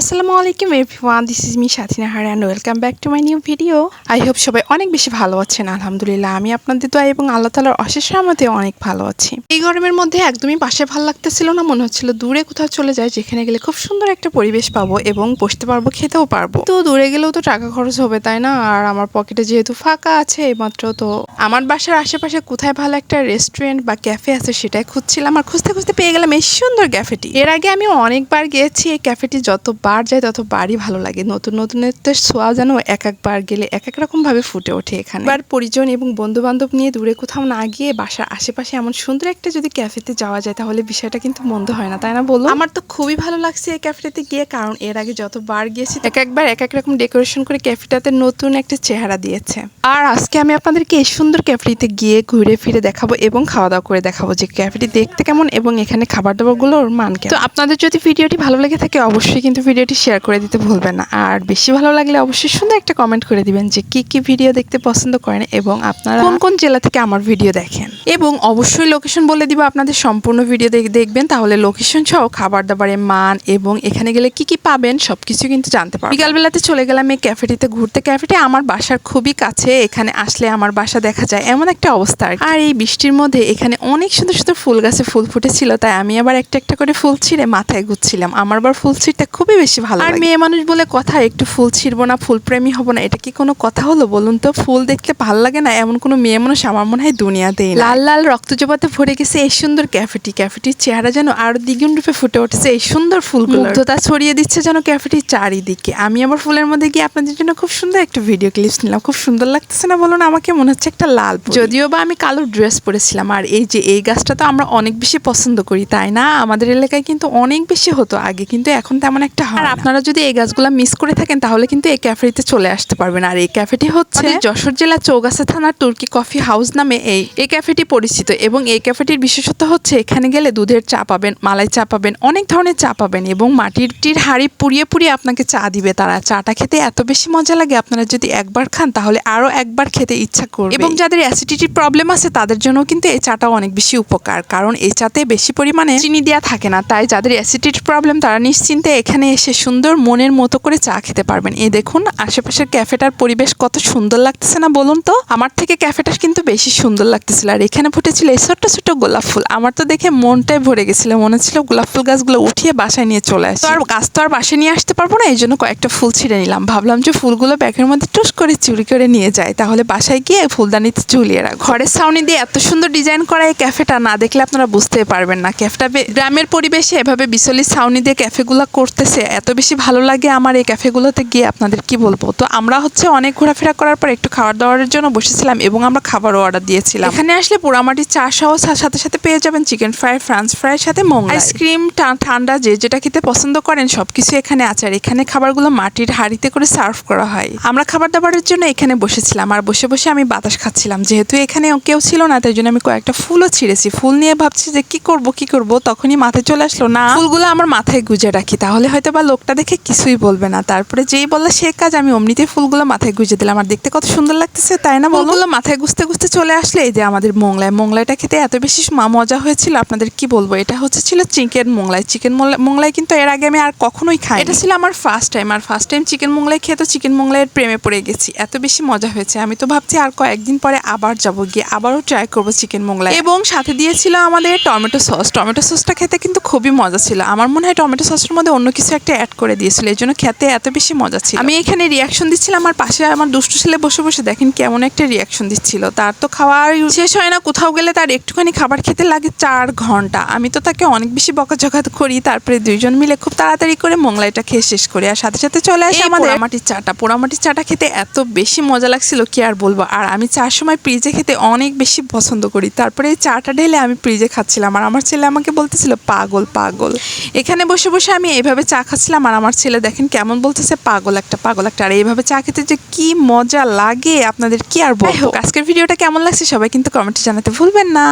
আসসালামু আলাইকুম everyone this is me Sathina here and welcome back to my new video I hope সবাই অনেক বেশি ভালো আছেন, আলহামদুলিল্লাহ। আমি আপনাদের দোয়া এবং আল্লাহ তালার অশেষ রহমতে অনেক ভালো আছি। এই গরমের মধ্যে একদমই পাশে ভালো লাগতেছিল না, মনে হচ্ছিল দূরে কোথাও চলে যায় যেখানে গেলে খুব সুন্দর একটা পরিবেশ পাবো এবং বসতে পারব, খেতেও পারব। তো দূরে গেলেও তো টাকা খরচ হবে, তাই না? আর আমার পকেটে যেহেতু ফাঁকা আছে, এইমাত্র তো আমার বাসার আশেপাশে কোথায় ভালো একটা রেস্টুরেন্ট বা ক্যাফে আছে সেটাই খুঁজছিলাম, আর খুঁজতে খুঁজতে পেয়ে গেলাম এই সুন্দর ক্যাফেটি এর আগে আমি অনেকবার গিয়েছি এই ক্যাফেটি যতবার যাই ততবারই ভালো লাগে। নতুন নতুনত্বের ছোঁয়া যেন এক একবার গেলে এক এক রকম ভাবে ফুটে ওঠে এখানে। এবার পরিজন এবং বন্ধু বান্ধব নিয়ে দূরে কোথাও না গিয়ে বাসার আশেপাশে এমন সুন্দর একটা যদি ক্যাফেতে যাওয়া যায় তাহলে বিষয়টা কিন্তু মন্দ হয় না তাই না বলো আমার তো খুবই ভালো লাগছে এই ক্যাফেতে গিয়ে কারণ এর আগে যতবার গিয়েছি এক একবার এক এক রকম ডেকোরেশন করে ক্যাফেটাতে নতুন একটা চেহারা দিয়েছে। আর আজকে আমি আপনাদেরকে এই সুন্দর ক্যাফেটিতে গিয়ে ঘুরে ফিরে দেখাবো এবং খাওয়া দাওয়া করে দেখাবো যে ক্যাফেটি দেখতে কেমন এবং এখানে খাবার দাবারগুলোর মান কেমন। তো আপনাদের যদি ভিডিওটি ভালো লেগে থাকে অবশ্যই কিন্তু ভিডিওটি শেয়ার করে দিতে ভুলবেন না। আর বেশি ভালো লাগলে অবশ্যই সুন্দর একটা কমেন্ট করে দিবেন যে কি কি ভিডিও দেখতে পছন্দ করেন এবং আপনারা কোন কোন জেলা থেকে আমার ভিডিও দেখেন। এবং অবশ্যই লোকেশন বলে দিব আপনাদের সম্পূর্ণ ভিডিও দেখবেন তাহলে লোকেশন সহ খাবার দাবারের মান এবং এখানে গেলে কি কি পাবেন সবকিছু কিন্তু জানতে পারবেন। বিকালবেলাতে চলে গেলাম এই ক্যাফেটিতে ঘুরতে। ক্যাফেটি আমার বাসার খুবই কাছে এখানে আসলে আমার বাসা দেখা যায় এমন একটা অবস্থা আর আর এই বৃষ্টির মধ্যে এখানে অনেক সুন্দর সুন্দর ফুল গাছে ফুল ফুটেছিল তাই আমি আবার একটা একটা করে ফুল ছিঁড়ে মাথায় গুচ্ছিলাম। আমার আবার ফুল ছিঁড়তে খুবই বেশি ভালো আর মেয়ে মানুষ বলে কথা একটু ফুল ছিঁড়বো না ফুল প্রেমী হব না এটা কি কোনো কথা হলো বলুন তো? ফুল দেখতে ভালো লাগে না? এমন কোনো মেয়ে মানুষ আমার মনে হয় দুনিয়াতেই। লাল লাল রক্তজবাতে ভরে গেছে এই সুন্দর ক্যাফেটি। ক্যাফেটির চেহারা যেন আরও দ্বিগুণ রূপে ফুটে উঠেছে এই সুন্দর ফুলগুলো মুগ্ধতা ছড়িয়ে দিচ্ছে যেন ক্যাফেটির চারিদিকে। আমি আমার ফুলের মধ্যে গিয়ে আপনাদের জন্য খুব সুন্দর একটা ভিডিও ক্লিপস নিলাম। খুব সুন্দর লাগতেছে না বলুন? আমাকে মনে হচ্ছে একটা লাল যদিও বা আমি কালো ড্রেস পরেছিলাম আর এই যে এই গাছটা তো আমরা অনেক বেশি পছন্দ করি তাই না? আমাদের এলাকায় কিন্তু অনেক বেশি হতো আগে কিন্তু এখন তেমন একটা আর আপনারা যদি এই গাছগুলো মিস করে থাকেন তাহলে কিন্তু এই ক্যাফেটিতে চলে আসতে পারবেন। আর এই ক্যাফেটি হচ্ছে যশোর জেলা চৌগাছা থানার তুর্কি কফি হাউস নামে এই এই ক্যাফেটি পরিচিত এবং এই ক্যাফেটির বিশেষত্ব হচ্ছে এখানে গেলে দুধের চা পাবেন মালাই চা পাবেন অনেক ধরনের চা পাবেন এবং মাটির টির হাড়ি পুড়িয়ে পুড়িয়ে আপনাকে চা দিবে তারা। চাটা খেতে এত বেশি মজা লাগে আপনারা যদি একবার খান তাহলে আরও একবার খেতে ইচ্ছা করবে। এবং যাদের অ্যাসিডিটির প্রবলেম আছে তাদের জন্য কিন্তু এই চাটা অনেক বেশি উপকার। কারণ এই চাতে বেশি পরিমাণে চিনি দেওয়া থাকে না তাই যাদের অ্যাসিডিটির প্রবলেম তারা নিশ্চিন্তে এখানে এসে সুন্দর মনের মতো করে চা খেতে পারবেন। এই দেখুন, আশেপাশের ক্যাফেটার পরিবেশ কত সুন্দর লাগতেছে না বলুন তো? আমার থেকে ক্যাফেটা কিন্তু বেশি সুন্দর লাগতেছিল। আর এখানে ফুটেছিল এই ছোট্ট ছোট্ট গোলাপ ফুল। আমার তো দেখে মনটাই ভরে গেছিল। মনে হচ্ছিল গোলাপ ফুল গাছগুলো উঠিয়ে বাসায় নিয়ে চলে আসে। আর গাছ তো আর বাসায় নিয়ে আসতে পারব না, এই জন্য কয়েকটা ফুল ছিঁড়ে নিলাম। ভাবলাম যে ফুলগুলো ব্যাগের মধ্যে টুস করে চুরি করে নিয়ে যায় তাহলে বাসায় গিয়ে ফুলদানিতে ঝুলিয়ে রাখ ঘরের ছাউনি দিয়ে এত সুন্দর ডিজাইন করা এই ক্যাফেটা না দেখলে আপনারা বুঝতে পারবেন না। ক্যাফেটা গ্রামের পরিবেশে এভাবে বিচলি ছাউনি দিয়ে ক্যাফেগুলো করতেছে এত বেশি ভালো লাগে আমার এই ক্যাফেগুলোতে গিয়ে আপনাদের কি বলব? তো আমরা হচ্ছে অনেক ঘোরাফেরা করার পর একটু খাবার দাবারের জন্য বসেছিলাম এবং আমরা খাবারও অর্ডার দিয়েছিলাম। এখানে আসলে পোড়ামাটির চা সহ সাথে সাথে পেয়ে যাবেন চিকেন ফ্রাই ফ্রান্স ফ্রাইয়ের সাথে মোমো আইসক্রিম ঠান্ডা যে যেটা খেতে পছন্দ করেন সবকিছু এখানে আছে। আর এখানে খাবারগুলো মাটির হাড়িতে করে সার্ভ করা হয়। আমরা খাবার দাবারের জন্য এখানে বসেছিলাম। আর বসে বসে আমি বাতাস খাচ্ছিলাম। যেহেতু এখানে কেউ ছিল না তাই জন্য আমি কয়েকটা ফুলও ছিঁড়েছি। ফুল নিয়ে ভাবছি যে কি করব কি করব? তখনই মাথায় চলে আসলো না ফুলগুলো আমার মাথায় গুজে রাখি তাহলে হয়তো বা লোকটা দেখে কিছুই বলবে না। তারপরে যেই বলল সে কাজ আমি অমনিতেই ফুলগুলো মাথায় গুঁজে দিলাম। আর দেখতে কত সুন্দর লাগতেছে তাই না ফুলগুলো মাথায় গুজতে গুজতে চলে আসলে এই যে আমাদের মোংলায়। মোংলাইটা খেতে এত বেশি মা- মজা হয়েছিল আপনাদের কি বলব? এটা হচ্ছে ছিল চিকেন মোংলাই। চিকেন মোংলাই কিন্তু এর আগে আমি আর কখনোই খাই এটা ছিল আমার ফার্স্ট টাইম আর ফার্স্ট টাইম চিকেন মোংলাই খেয়ে তো চিকেন মোংলাইয়ের প্রেমে পড়ে গেছি। এত বেশি মজা হয়েছে। আমি তো ভাবছি আর কয়েকদিন পরে আবার যাব গিয়ে আবারও ট্রাই করব চিকেন মোংলাই। এবং সাথে দিয়েছিল আমাদের টমেটো সস। টমেটো সসটা খেতে কিন্তু খুবই মজা ছিল। আমার মনে হয় টমেটো সসের মধ্যে অন্য কিছু একটা অ্যাড করে দিয়েছিল এই জন্য খেতে এত বেশি মজা ছিল। আমি এখানে রিয়াকশন দিচ্ছিলাম আমার পাশে আমার দুষ্টু ছেলে বসে বসে দেখেন কেমন একটা রিয়াকশন দিচ্ছিল। তার তো খাওয়ার শেষ হয় না কোথাও গেলে তার একটুখানি খাবার খেতে লাগে চার ঘণ্টা। আমি তো তাকে অনেক বেশি বকাঝকা করি তারপরে দুইজন মিলে খুব তাড়াতাড়ি করে মোংলাইটা খেয়ে শেষ করি। আর সাথে সাথে চলে আসে আমাদের পোড়ামাটির চাটা। পোড়ামাটির চাটা খেতে এত বেশি মজা লাগছিল কি আর বলব? আর আমি চার সময় ফ্রিজে খেতে অনেক বেশি পছন্দ করি। তারপরে এই চাটা ঢেলে আমি ফ্রিজে খাচ্ছিলাম। আর আমার ছেলে আমাকে বলতেছিল পাগল পাগল। এখানে বসে বসে আমি এইভাবে চা খাচ্ছিলাম আর আমার ছেলে দেখেন কেমন বলতেছে পাগল একটা পাগল একটা। আর এইভাবে চা খেতে যে কি মজা লাগে আপনাদের কি আর বলব? আজকের ভিডিওটা কেমন লাগছে সবাই কিন্তু কমেন্টে জানাতে ভুলবেন না।